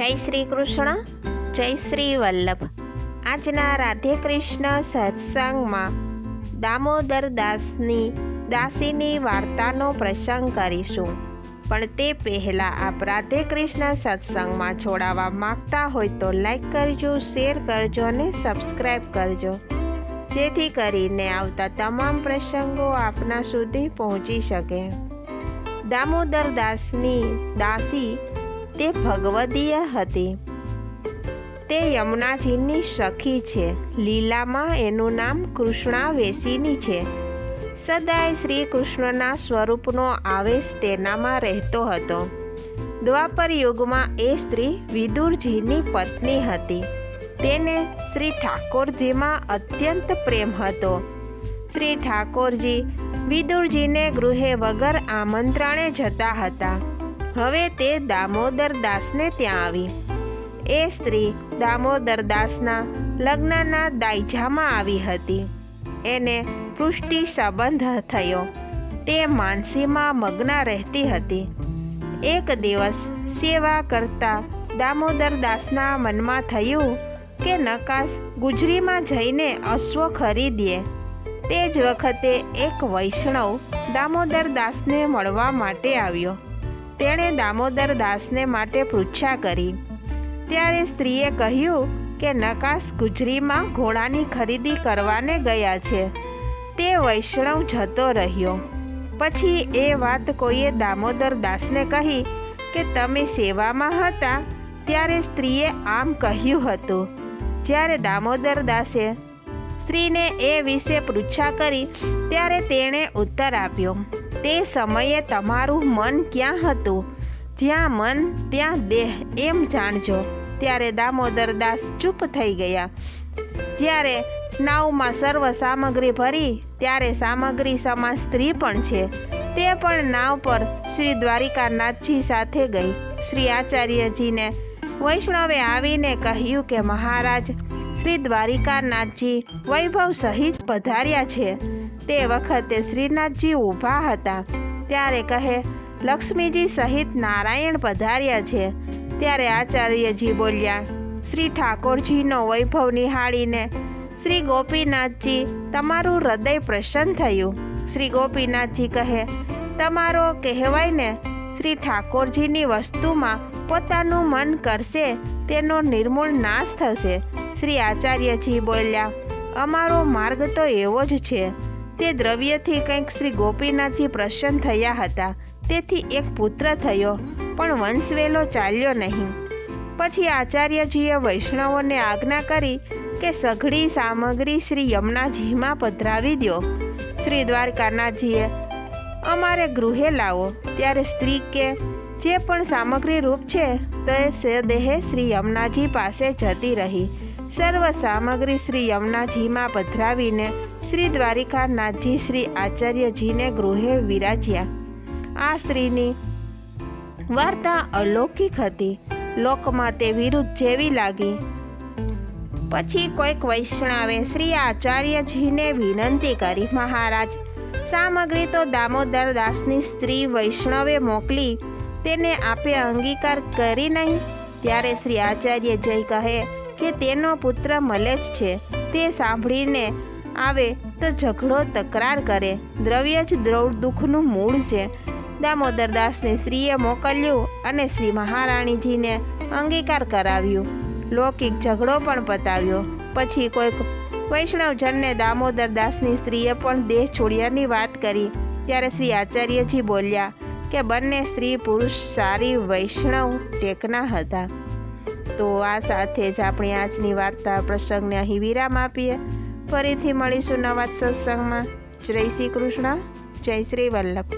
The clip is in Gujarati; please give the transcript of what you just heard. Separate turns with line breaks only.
જય શ્રી કૃષ્ણ, જય શ્રી વલ્લભ. આજના રાધે કૃષ્ણ સત્સંગમાં દામોદર દાસની દાસીની વાર્તાનો પ્રસંગ કરીશું. પણ તે પહેલાં આપ રાધે કૃષ્ણ સત્સંગમાં જોડાવા માગતા હોય તો લાઈક કરજો, શેર કરજો અને સબસ્ક્રાઈબ કરજો. જેથી કરીને આવતા તમામ પ્રસંગો આપના સુધી પહોંચી શકે. દામોદર દાસની દાસી તે ભગવદીય હતી. તે યમુનાજીની સખી છે. લીલામાં એનું નામ કૃષ્ણા વેસીની છે. સદાય શ્રી કૃષ્ણના સ્વરૂપનો આવેશ તેનામાં રહેતો હતો. દ્વાપર યુગમાં એ સ્ત્રી વિદુરજીની પત્ની હતી. તેને શ્રી ઠાકોરજીમાં અત્યંત પ્રેમ હતો. શ્રી ઠાકોરજી વિદુરજીને ગૃહે વગર આમંત્રણે જતા હતા. હવે તે દામોદર દાસને ત્યાં આવી. એ સ્ત્રી દામોદર દાસના લગ્નના દાયજામાં આવી હતી. એને પૃષ્ટિ સંબંધ થયો. તે માનસીમાં મગ્ન રહેતી હતી. એક દિવસ સેવા કરતા દામોદર દાસના મનમાં થયું કે નકાશ ગુજરીમાં જઈને અશ્વ ખરીદીએ. તે જ વખતે એક વૈષ્ણવ દામોદર દાસને મળવા માટે આવ્યો. તેણે દામોદર દાસને માટે પૃચ્છા કરી. ત્યારે સ્ત્રીએ કહ્યું કે નકાશ ગુજરીમાં ઘોડાની ખરીદી કરવાને ગયા છે. તે વૈષ્ણવ જતો રહ્યો. પછી એ વાત કોઈએ દામોદર દાસને કહી કે તમે સેવામાં હતા ત્યારે સ્ત્રીએ આમ કહ્યું હતું. જ્યારે દામોદર દાસે સ્ત્રીને એ વિશે પૃચ્છા કરી, ત્યારે તેણે ઉત્તર આપ્યો. તે સમયે તમારું મન ક્યાં હતું? જ્યાં મન, ત્યાં દેહ, એમ જાણજો. ત્યારે દામોદર દાસ ચૂપ થઈ ગયા. જ્યારે નાવમાં સર્વ સામગ્રી ભરી, ત્યારે સામગ્રી સમા સ્ત્રી પણ છે. તે પણ નાવ પર શ્રી દ્વારિકાનાથજી સાથે ગઈ. શ્રી આચાર્યજીને વૈષ્ણવે આવીને કહ્યું કે મહારાજ, શ્રી દ્વારિકાનાથજી વૈભવ સહિત પધાર્યા છે. તે વખતે શ્રીનાથજી ઊભા હતા. ત્યારે કહે, લક્ષ્મીજી સહિત નારાયણ પધાર્યા છે. ત્યારે આચાર્યજી બોલ્યા, શ્રી ઠાકોરજીનો વૈભવ નિહાળીને શ્રી ગોપીનાથજી, તમારું હૃદય પ્રસન્ન થયું. શ્રી ગોપીનાથજી કહે, તમારો કહેવાય ને, શ્રી ઠાકોરજીની વસ્તુમાં પોતાનું મન કરશે, તેનો નિર્મૂળ નાશ થશે. શ્રી આચાર્યજી બોલ્યા, અમારો માર્ગ તો એવો જ છે. તે દ્રવ્યથી કંઈક શ્રી ગોપીનાથજી પ્રસન્ન થયા હતા. તેથી એક પુત્ર થયો, પણ વંશવેલો ચાલ્યો નહીં. પછી આચાર્યજીએ વૈષ્ણવોને આજ્ઞા કરી કે સઘળી સામગ્રી શ્રી યમુનાજીમાં પધરાવી દો શ્રી દ્વારકાનાથજીએ, અમારે ગૃહે લાવો, ત્યારે સ્ત્રી કે જે પણ સામગ્રી રૂપ છે, તે સદેહે શ્રી યમુનાજી પાસે જતી રહી. સર્વ સામગ્રી શ્રી યમુનાજીમાં પધરાવીને શ્રી દ્વારિકાનાથજી શ્રી આચાર્યજીને ગૃહે વિરાજ્યા. આ સ્ત્રીની વાર્તા અલૌકિક હતી. લોકમાં તે વિરુદ્ધ જેવી લાગી. પછી કોઈક વૈષ્ણવે શ્રી આચાર્યજીને વિનંતી કરી, મહારાજ, સામગ્રી તો દામોદર દાસની સ્ત્રી વૈષ્ણવે મોકલી, તેને આપે અંગીકાર કરી નહીં? ત્યારે શ્રી આચાર્ય જય કહે કે તેનો પુત્ર મલેજ છે. તે સાંભળીને આવે તો ઝઘડો તકરાર કરે. દ્રવ્ય જ દ્રવ દુઃખનું મૂળ છે. દામોદર દાસની સ્ત્રીએ મોકલ્યું અને શ્રી મહારાણીજીને અંગીકાર કરાવ્યું. લૌકિક ઝઘડો પણ પતાવ્યો. પછી કોઈક વૈષ્ણવજનને દામોદર દાસની સ્ત્રીએ પણ દેહ છોડ્યાની વાત કરી. ત્યારે શ્રી આચાર્યજી બોલ્યા કે બંને સ્ત્રી પુરુષ સારી વૈષ્ણવ ટેકના હતા. તો આ સાથે જ આપણી આજની વાર્તા પ્રસંગને અહીં વિરામ આપીએ. ફરીથી મળીશું નવા સત્સંગમાં. જય શ્રી કૃષ્ણ જય શ્રી વલ્લભ.